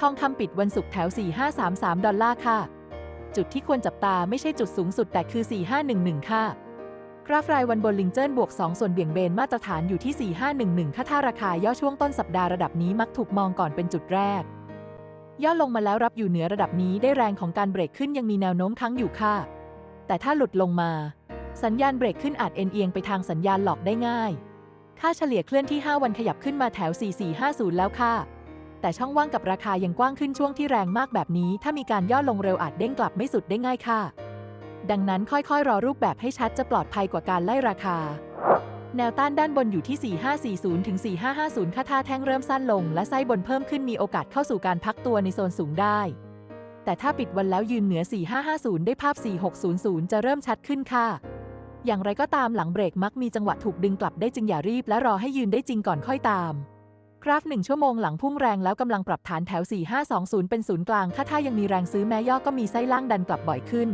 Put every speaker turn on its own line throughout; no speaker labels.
ทองคำปิดวันศุกร์แถว 4533 ดอลลาร์ค่ะ จุดที่ควรจับตาไม่ใช่จุดสูงสุดแต่คือ 4511 ค่ะ กราฟรายวันบนลิงเจิ้นบวก 2 ส่วนเบี่ยงเบนมาตรฐานอยู่ที่ 4511ค่ะถ้าราคาย่อช่วงต้นสัปดาห์ระดับนี้มักถูกมองก่อนเป็นจุดแรก ย่อลงมาแล้วรับอยู่เหนือระดับนี้ได้แรงของการเบรกขึ้นยังมีแนวโน้มค้างอยู่ค่ะ แต่ถ้าหลุดลงมา สัญญาณเบรกขึ้นอาจเอ็นเอียงไปทางสัญญาณหลอกได้ง่าย ค่าเฉลี่ยเคลื่อนที่ 5 วันขยับขึ้นมาแถว 4450 แล้วค่ะ แต่ช่องว่างกับราคายังกว้างขึ้นช่วงที่แรงมากแบบนี้ ถ้ามีการย่อลงเร็วอาจเด้งกลับไม่สุดได้ง่ายค่ะ ดังนั้นค่อยๆ รอรูปแบบให้ชัดจะปลอดภัยกว่าการไล่ราคา แนวต้านด้านบนอยู่ที่ 4540 ถึง 4550 ค่าท่าแท่งเริ่มสั้นลง และไส้บนเพิ่มขึ้นมีโอกาสเข้าสู่การพักตัวในโซนสูงได้ แต่ถ้าปิดวันแล้วยืนเหนือ 4550 ได้ภาพ 4600 จะเริ่มชัดขึ้นค่ะอย่างไรก็ตามหลังเบรกมักมีจังหวะถูกดึงกลับได้จึงอย่ารีบและรอให้ยืนได้จริงก่อนค่อยตาม ราฟ 1 ชั่วโมงหลังพุ่งแรงแล้วกำลังปรับฐานแถว 4520 เป็นศูนย์กลางค่าถ้ายังมีแรงซื้อแม้ย่อก็มีไส้ล่างดันกลับบ่อยขึ้น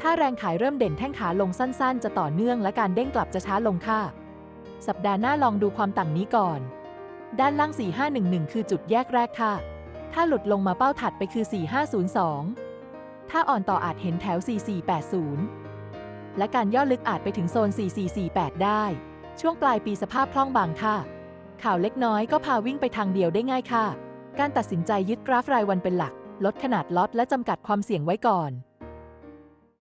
ถ้าแรงขายเริ่มเด่นแท่งขาลงสั้นๆ จะต่อเนื่องและการเด้งกลับจะช้าลงค่ะ สัปดาห์หน้าลองดูความต่างนี้ก่อน ด้านล่าง 4511 คือจุดแยกแรกค่ะ ถ้าหลุดลงมาเป้าถัดไปคือ 4502 ถ้าอ่อนต่ออาจเห็นแถว 4480 และการย่อลึกอาจไปถึงโซน 4448 ได้ ช่วงปลายปีสภาพคล่องบางค่ะ ข่าวเล็กน้อยก็พาวิ่งไปทางเดียวได้ง่ายค่ะ การตัดสินใจยึดกราฟรายวันเป็นหลัก ลดขนาดล็อตและจำกัดความเสี่ยงไว้ก่อน